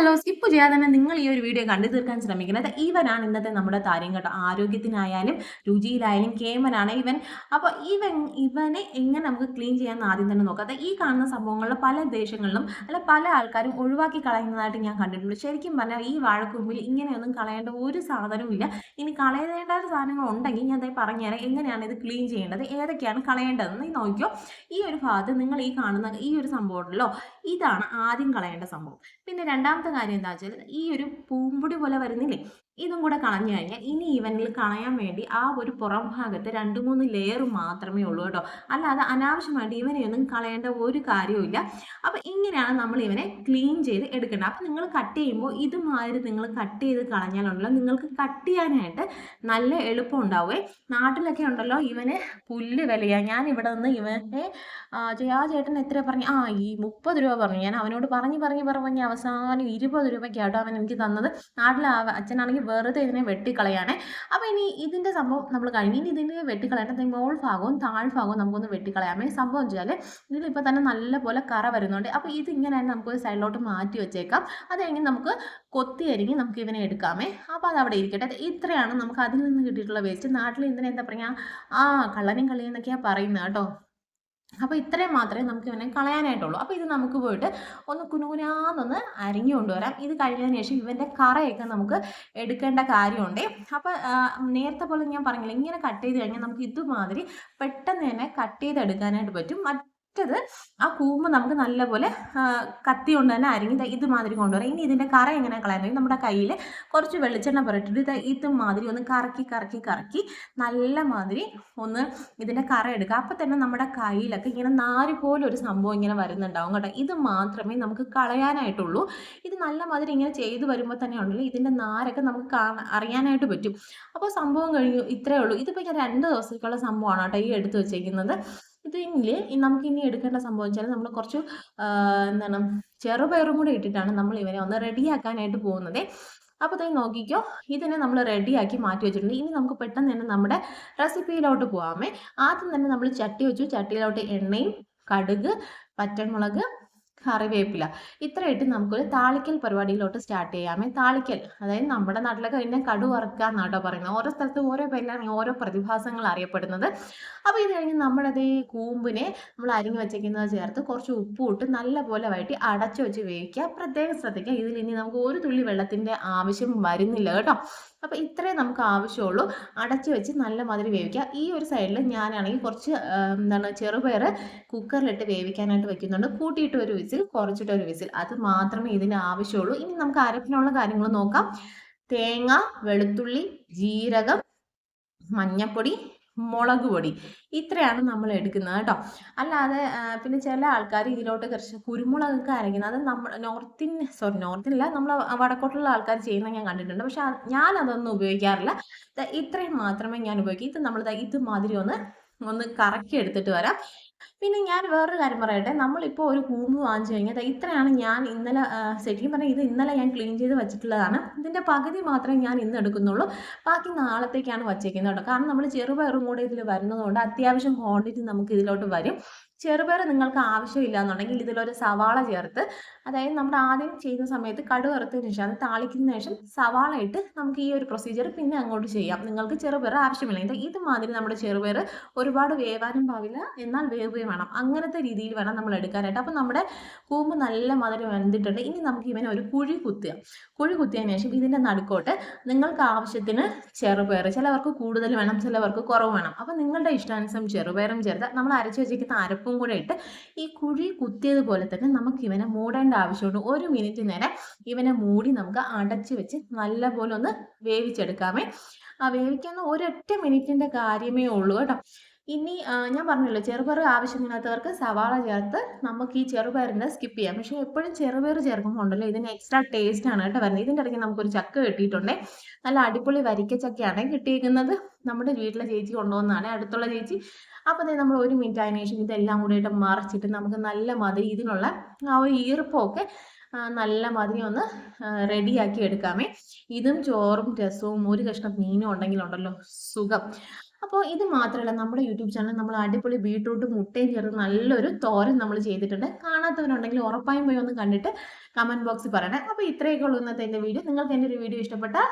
Hello skip ചെയ്യാതെ തന്നെ നിങ്ങൾ ഈ ഒരു വീഡിയോ കണ്ടു തീർക്കാൻ ശ്രമിക്കുന്നത്. ഇവനാണ് ഇന്നത്തെ നമ്മുടെ താരം കേട്ടോ. ആരോഗ്യത്തിനായാലും രുചിയിലായാലും കേമനാണ് ഇവൻ. അപ്പോൾ ഇവൻ ഇവനെ എങ്ങനെ നമുക്ക് ക്ലീൻ ചെയ്യാമെന്ന് ആദ്യം തന്നെ നോക്കാം. ഈ കാണുന്ന സംഭവങ്ങളിൽ പല ദേശങ്ങളിലും അല്ല പല ആൾക്കാരും ഒഴിവാക്കി കളയുന്നതായിട്ട് ഞാൻ കണ്ടിട്ടുണ്ട്. ശരിക്കും പറഞ്ഞാൽ ഈ വാഴക്കൂമ്പിൽ ഇങ്ങനെയൊന്നും കളയേണ്ട ഒരു സാധനവും ഇല്ല. ഇനി കളയേണ്ട സാധനങ്ങൾ ഉണ്ടെങ്കിൽ ഞാൻ അതായത് പറഞ്ഞുതരാം. എങ്ങനെയാണ് ഇത് ക്ലീൻ ചെയ്യേണ്ടത്? ഏതൊക്കെയാണ് കളയേണ്ടതെന്ന് നോക്കിയോ ഈ ഒരു ഭാഗത്ത് നിങ്ങൾ ഈ കാണുന്ന ഈ ഒരു സംഭവം ഉണ്ടല്ലോ. ഇതാണ് ആദ്യം കളയേണ്ട സംഭവം. പിന്നെ രണ്ടാമത്തെ കാര്യം എന്താ വെച്ചാൽ ഈ ഒരു പൂമ്പൊടി പോലെ വരുന്നില്ലേ? ഇതും കൂടെ കളഞ്ഞു കഴിഞ്ഞാൽ ഇനി ഇവനിൽ കളയാൻ വേണ്ടി ആ ഒരു പുറം ഭാഗത്ത് രണ്ട് മൂന്ന് ലെയർ മാത്രമേ ഉള്ളൂ കേട്ടോ. അല്ലാതെ അനാവശ്യമായിട്ട് ഇവനെയൊന്നും കളയേണ്ട ഒരു കാര്യവുമില്ല അപ്പോൾ ഇങ്ങനെയാണ് നമ്മൾ ഇവനെ ക്ലീൻ ചെയ്ത് എടുക്കേണ്ടത്. അപ്പോൾ നിങ്ങൾ കട്ട് ചെയ്യുമ്പോൾ ഇതുമാതിരി നിങ്ങൾ കട്ട് ചെയ്ത് കളഞ്ഞാലുണ്ടല്ലോ നിങ്ങൾക്ക് കട്ട് ചെയ്യാനായിട്ട് നല്ല എളുപ്പം ഉണ്ടാവുമേ നാട്ടിലൊക്കെ ഉണ്ടല്ലോ ഇവന് പുല്ല് വിലയാണ് ഞാൻ ഇവിടെ നിന്ന് ഇവനെ ആ ചേട്ടൻ എത്ര പറഞ്ഞു ആ ഈ മുപ്പത് രൂപ പറഞ്ഞു. ഞാൻ അവനോട് പറഞ്ഞ് പറഞ്ഞ് പറഞ്ഞ് അവസാനം ഇരുപത് രൂപയ്ക്കാട്ടോ അവൻ എനിക്ക് തന്നത്. നാട്ടിൽ അച്ഛനാണെങ്കിൽ വെറുതെ ഇതിനെ വെട്ടിക്കളയാണ്. അപ്പോൾ ഇനി ഇതിന്റെ സംഭവം നമ്മൾ കഴിഞ്ഞ് ഇനി ഇതിനെ വെട്ടിക്കളയേണ്ടത് മോൾ ഭാഗവും താഴ്ഭാഗവും നമുക്കൊന്ന് വെട്ടിക്കളയാമേ സംഭവം വെച്ചാൽ ഇതിലിപ്പോൾ തന്നെ നല്ലപോലെ കറ വരുന്നുണ്ട്. അപ്പോൾ ഇതിങ്ങനെ തന്നെ നമുക്ക് സൈഡിലോട്ട് മാറ്റി വെച്ചേക്കാം. അത് കഴിഞ്ഞ് നമുക്ക് കൊത്തി അരിഞ്ഞ് നമുക്ക് ഇവനെ എടുക്കാമേ. അപ്പോൾ അത് അവിടെ ഇരിക്കട്ടെ. ഇത്രയാണ് നമുക്ക് അതിൽ നിന്ന് കിട്ടിയിട്ടുള്ള വേസ്റ്റ് നാട്ടിൽ ഇതിനെന്താ പറയുക? ആ കള്ളനും കളിയെന്നൊക്കെയാണ് പറയുന്നത് കേട്ടോ. അപ്പോൾ ഇത്രയും മാത്രമേ നമുക്ക് ഇവനെ കളയാനായിട്ടുള്ളൂ. അപ്പോൾ ഇത് നമുക്ക് പോയിട്ട് ഒന്ന് കുനുകുനാന്നൊന്ന് അരിഞ്ഞു കൊണ്ടുവരാം. ഇത് കഴിഞ്ഞതിന് ശേഷം ഇവന്റെ കറയൊക്കെ നമുക്ക് എടുക്കേണ്ട കാര്യമുണ്ട്. അപ്പോൾ നേരത്തെ പോലെ ഞാൻ പറഞ്ഞില്ല ഇങ്ങനെ കട്ട് ചെയ്ത് കഴിഞ്ഞാൽ നമുക്ക് ഇതുമാതിരി പെട്ടെന്ന് തന്നെ കട്ട് ചെയ്തെടുക്കാനായിട്ട് പറ്റും. മറ്റത് ആ കൂമ്പ് നമുക്ക് നല്ലപോലെ കത്തി കൊണ്ട് തന്നെ അരിഞ്ഞ് ഇതുമാതിരി കൊണ്ടുവരാം. ഇനി ഇതിന്റെ കറ എങ്ങനെ കളയാൻ നമ്മുടെ കയ്യിൽ കുറച്ച് വെളിച്ചെണ്ണ പുരട്ടിട്ട് ഇത് ഇതുമാതിരി ഒന്ന് കറക്കി കറക്കി കറക്കി നല്ല മാതിരി ഒന്ന് ഇതിന്റെ കറ എടുക്കുക. അപ്പം തന്നെ നമ്മുടെ കയ്യിലൊക്കെ ഇങ്ങനെ നാര് പോലെ ഒരു സംഭവം ഇങ്ങനെ വരുന്നുണ്ടാവും കേട്ടോ. ഇത് മാത്രമേ നമുക്ക് കളയാനായിട്ടുള്ളൂ. ഇത് നല്ല മാതിരി ഇങ്ങനെ ചെയ്തു വരുമ്പോൾ തന്നെ ഉണ്ടല്ലോ ഇതിന്റെ നാരൊക്കെ നമുക്ക് അറിയാനായിട്ട് പറ്റും. അപ്പോൾ സംഭവം കഴിഞ്ഞു ഇത്രയേ ഉള്ളൂ. ഇതിപ്പോൾ ഞാൻ രണ്ട് ദിവസത്തേക്കുള്ള സംഭവമാണ് കേട്ടോ ഈ എടുത്ത് വെച്ചേക്കുന്നത്. ഇതിൽ നമുക്ക് ഇനി എടുക്കേണ്ട സംഭവം വെച്ചാൽ നമ്മൾ കുറച്ച് എന്താണ് ചെറുപയറും കൂടെ ഇട്ടിട്ടാണ് നമ്മൾ ഇവനെ ഒന്ന് റെഡിയാക്കാനായിട്ട് പോകുന്നത്. അപ്പോൾ തന്നെ നോക്കിക്കോ ഇതിനെ നമ്മൾ റെഡിയാക്കി മാറ്റി വെച്ചിട്ടുണ്ട്. ഇനി നമുക്ക് പെട്ടെന്ന് തന്നെ നമ്മുടെ റെസിപ്പിയിലോട്ട് പോകാമേ ആദ്യം തന്നെ നമ്മൾ ചട്ടി വെച്ചു. ചട്ടിയിലോട്ട് എണ്ണയും കടുക് പച്ചമുളക് കറിവേപ്പില. ഇത്രയായിട്ട് നമുക്കൊരു താളിക്കൽ പരിപാടിയിലോട്ട് സ്റ്റാർട്ട് ചെയ്യാമേ. താളിക്കൽ അതായത് നമ്മുടെ നാട്ടിലൊക്കെ അതിനെ കടു വറുക്കുക എന്നാട്ടോ പറയുന്നത്. ഓരോ സ്ഥലത്തും ഓരോ പേരിലാണ് ഓരോ പ്രതിഭാസങ്ങൾ അറിയപ്പെടുന്നത്. അപ്പോൾ ഇത് കഴിഞ്ഞ് നമ്മളത് ഈ കൂമ്പിനെ നമ്മൾ അരിഞ്ഞു വെച്ചേക്കുന്നത് ചേർത്ത് കുറച്ച് ഉപ്പ് ഇട്ട് നല്ലപോലെ വഴറ്റി അടച്ചു വെച്ച് വേവിക്കുക. പ്രത്യേകം ശ്രദ്ധിക്കുക. ഇതിൽ ഇനി നമുക്ക് ഒരു തുള്ളി വെള്ളത്തിന്റെ ആവശ്യം വരുന്നില്ല കേട്ടോ. അപ്പോൾ ഇത്രേ നമുക്ക് ആവശ്യമുള്ളൂ. അടച്ച് വെച്ച് നല്ല മാതിരി വേവിക്കുക. ഈ ഒരു സൈഡിൽ ഞാനാണെങ്കിൽ കുറച്ച് എന്താണ് ചെറുപയർ കുക്കറിലിട്ട് വേവിക്കാനായിട്ട് വെക്കുന്നുണ്ട്. കൂട്ടിയിട്ട് ഒരു വിസിൽ കുറച്ചിട്ട് ഒരു വിസിൽ. അത് മാത്രമേ ഇതിന് ആവശ്യമുള്ളൂ. ഇനി നമുക്ക് അരപ്പിനുള്ള കാര്യങ്ങൾ നോക്കാം. തേങ്ങ വെളുത്തുള്ളി ജീരകം മഞ്ഞപ്പൊടി മുളക് പൊടി. ഇത്രയാണ് നമ്മൾ എടുക്കുന്നത് കേട്ടോ. അല്ലാതെ പിന്നെ ചില ആൾക്കാർ ഇതിലോട്ട് കുറച്ച് കുരുമുളകൊക്കെ അരയ്ക്കുന്നത്. അത് നമ്മൾ നോർത്തിൻ സോറി നോർത്തിനല്ല നമ്മൾ വടക്കോട്ടുള്ള ആൾക്കാർ ചെയ്യുന്ന ഞാൻ കണ്ടിട്ടുണ്ട്. പക്ഷെ ഞാൻ അതൊന്നും ഉപയോഗിക്കാറില്ല. ഇത്രയും മാത്രമേ ഞാൻ ഉപയോഗിക്കൂ. ഇത് നമ്മൾ ഇത് മാതിരി ഒന്ന് ഒന്ന് കറക്കി എടുത്തിട്ട് വരാം. പിന്നെ ഞാൻ വേറൊരു കാര്യം പറയട്ടെ. നമ്മളിപ്പോൾ ഒരു കൂമ്പ് വാങ്ങിച്ചു കഴിഞ്ഞാൽ ഇത്രയാണ് ഞാൻ ഇന്നലെ ശരിക്കും പറഞ്ഞാൽ ഇത് ഇന്നലെ ഞാൻ ക്ലീൻ ചെയ്ത് വെച്ചിട്ടുള്ളതാണ്. ഇതിന്റെ പകുതി മാത്രമേ ഞാൻ ഇന്ന് എടുക്കുന്നുള്ളൂ. ബാക്കി നാളത്തേക്കാണ് വച്ചേക്കുന്നത് കേട്ടോ. കാരണം നമ്മൾ ചെറുപയറും കൂടെ ഇതിൽ വരുന്നതുകൊണ്ട് അത്യാവശ്യം ക്വാണ്ടിറ്റി നമുക്ക് ഇതിലോട്ട് വരും. ചെറുപയർ നിങ്ങൾക്ക് ആവശ്യമില്ല എന്നുണ്ടെങ്കിൽ ഇതിലൊരു സവാള ചേർത്ത് അതായത് നമ്മൾ ആദ്യം ചെയ്യുന്ന സമയത്ത് കടുവറുത്തതിന് ശേഷം അത് താളിക്കുന്നതിന് ശേഷം സവാള ഇട്ട് നമുക്ക് ഈ ഒരു പ്രൊസീജിയർ പിന്നെ അങ്ങോട്ട് ചെയ്യാം. നിങ്ങൾക്ക് ചെറുപയർ ആവശ്യമില്ല ഇത് മാതിരി നമ്മുടെ ചെറുപയർ ഒരുപാട് വേവാനും പാവില്ല എന്നാൽ വേവുകയും വേണം. അങ്ങനത്തെ രീതിയിൽ വേണം നമ്മൾ എടുക്കാനായിട്ട്. അപ്പോൾ നമ്മുടെ കൂമ്പ് നല്ല മാതിരി വെന്തിട്ടുണ്ട്. ഇനി നമുക്ക് ഇവനെ ഒരു കുഴി കുത്തുക. കുഴി കുത്തിയതിന് ശേഷം ഇതിന്റെ നടുക്കോട്ട് നിങ്ങൾക്ക് ആവശ്യത്തിന് ചെറുപയർ ചിലവർക്ക് കൂടുതൽ വേണം ചിലവർക്ക് കുറവ് വേണം. അപ്പോൾ നിങ്ങളുടെ ഇഷ്ടാനുസരണം ചെറുപയറും ചേർത്ത് നമ്മൾ അരച്ച് വെച്ചിരിക്കുന്ന അരപ്പും കൂടെ ഇട്ട് ഈ കുഴി കുത്തിയതുപോലെ തന്നെ നമുക്ക് ഇവനെ മൂടേണ്ട ആവശ്യമുണ്ട്. ഒരു മിനിറ്റ് നേരം ഇവനെ മൂടി നമുക്ക് അടച്ച് വെച്ച് നല്ലപോലെ ഒന്ന് വേവിച്ചെടുക്കാമേ. ആ വേവിക്കുന്ന ഒരൊറ്റ മിനിറ്റിന്റെ കാര്യമേ ഉള്ളൂ കേട്ടോ. ഇനി ഞാൻ പറഞ്ഞല്ലോ ചെറുപയർ ആവശ്യമില്ലാത്തവർക്ക് സവാള ചേർത്ത് നമുക്ക് ഈ ചെറുപയറിന്റെ സ്കിപ്പ് ചെയ്യാം. പക്ഷെ എപ്പോഴും ചെറുപയർ ചേർക്കുമ്പോൾ ഉണ്ടല്ലോ ഇതിന് എക്സ്ട്രാ ടേസ്റ്റ് ആണ് കേട്ടോ വരുന്നത്. ഇതിന്റെ ഇടയ്ക്ക് നമുക്കൊരു ചക്ക കിട്ടിയിട്ടുണ്ട്. നല്ല അടിപൊളി വരിക്ക ചക്കയാണ് കിട്ടിയിരിക്കുന്നത്. നമ്മുടെ വീട്ടിലെ ചേച്ചി കൊണ്ടുവന്നതാണ്. അടുത്തുള്ള ചേച്ചി. അപ്പോൾ തന്നെ നമ്മൾ ഒരു മിനിറ്റ് അതിന് ശേഷം ഇതെല്ലാം കൂടിയിട്ട് മറിച്ചിട്ട് നമുക്ക് നല്ല മതി ഇതിനുള്ള ആ ഒരു ഈർപ്പമൊക്കെ നല്ല മതി ഒന്ന് റെഡിയാക്കി എടുക്കാമേ. ഇതും ചോറും രസവും ഒരു കഷ്ണം മീനും ഉണ്ടെങ്കിലുണ്ടല്ലോ. സുഖം. അപ്പോൾ ഇത് മാത്രമല്ല നമ്മുടെ യൂട്യൂബ് ചാനൽ നമ്മൾ അടിപൊളി ബീട്രൂട്ട് മുട്ടയും ചേർത്ത് നല്ലൊരു തോരൻ നമ്മൾ ചെയ്തിട്ടുണ്ട്. കാണാത്തവരുണ്ടെങ്കിൽ ഉറപ്പായും പോയി ഒന്ന് കണ്ടിട്ട് കമന്റ് ബോക്സിൽ പറയണേ. അപ്പോൾ ഇത്രയൊക്കെ ഉള്ളൂ ഇന്നത്തെ എന്റെ വീഡിയോ. നിങ്ങൾക്ക് എന്റെ ഒരു വീഡിയോ ഇഷ്ടപ്പെട്ടാൽ